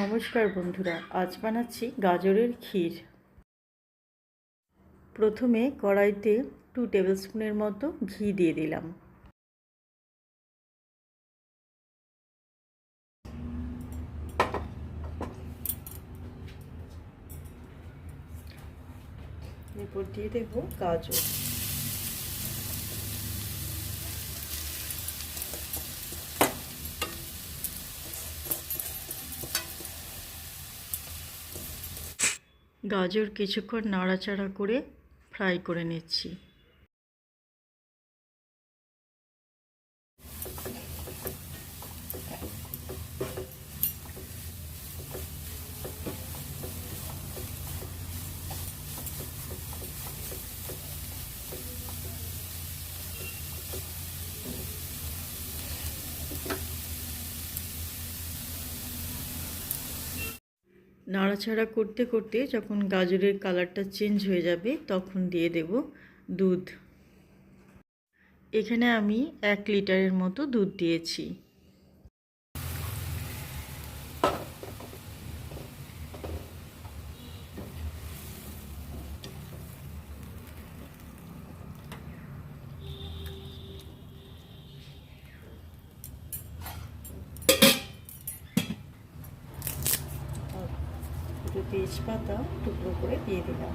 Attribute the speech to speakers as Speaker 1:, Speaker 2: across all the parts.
Speaker 1: নমস্কার বন্ধুরা, আজ বানাচ্ছি গাজরের ক্ষীর। প্রথমে কড়াইতে টু টেবিল স্পুনের মতো ঘি দিয়ে দিলাম। এরপর দিয়ে দেবো গাজর। গাজর কিছুক্ষণ নাড়াচাড়া করে ফ্রাই করে নিচ্ছি। নাড়াচাড়া করতে করতে যখন গাজরের কালারটা চেঞ্জ হয়ে যাবে, তখন দিয়ে দেব দুধ। এখানে আমি এক লিটারের মতো দুধ দিয়েছি। তেজপাতা টুকরো করে দিয়ে দিলাম।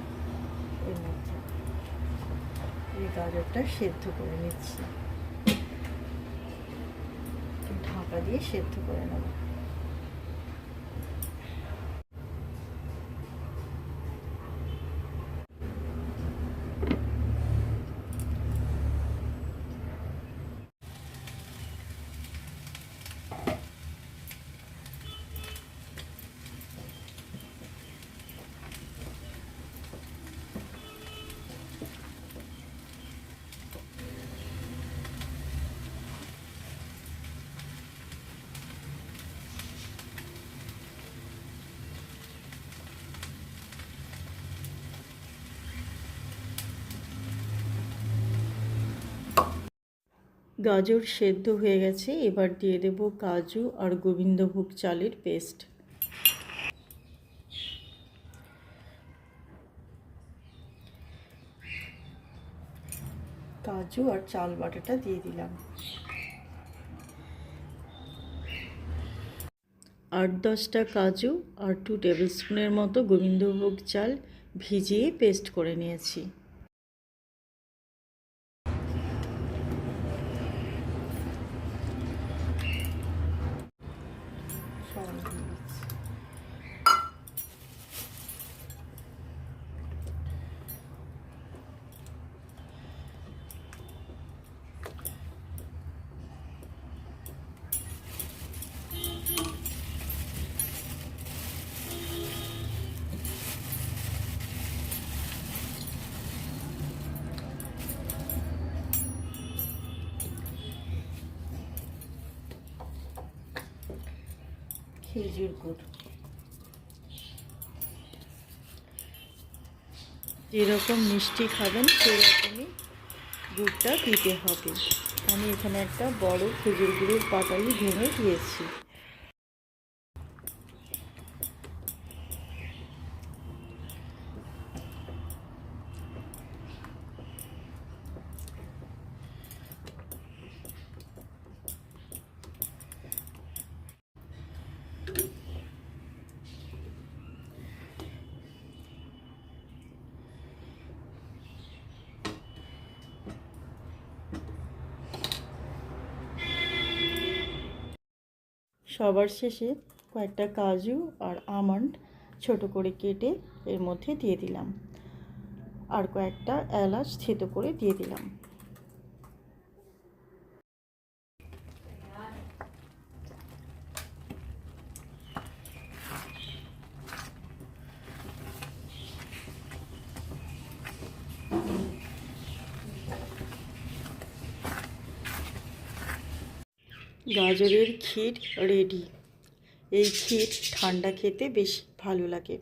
Speaker 1: এর মধ্যে এই গাজরটা সেদ্ধ করে নিচ্ছি। ঢাকা দিয়ে সেদ্ধ করে নেব। গাজর সেদ্ধ হয়ে গেছে, এবার দিয়ে দেব কাজু আর গোবিন্দভোগ চালের পেস্ট। কাজু আর চাল বাটাটা দিয়ে দিলাম। আট দশটা কাজু আর টু টেবিল স্পুনের মতো গোবিন্দভোগ চাল ভিজিয়ে পেস্ট করে নিয়েছি। খেজুর গুড়। যেরকম মিষ্টি খাবেন, সেরকমই গুড়টা দিতে হবে। আমি এখানে একটা বড় খেজুর গুড়ের পাটালি ভেঙে দিয়েছি। সবার শেষে কয়েকটা কাজু আর আমন্ড ছোট করে কেটে এর মধ্যে দিয়ে দিলাম। আর কয়েকটা এলাচ থেতো করে দিয়ে দিলাম। গাজরের ক্ষীর রেডি এই ক্ষীর ঠান্ডা খেতে বেশি ভালো লাগে।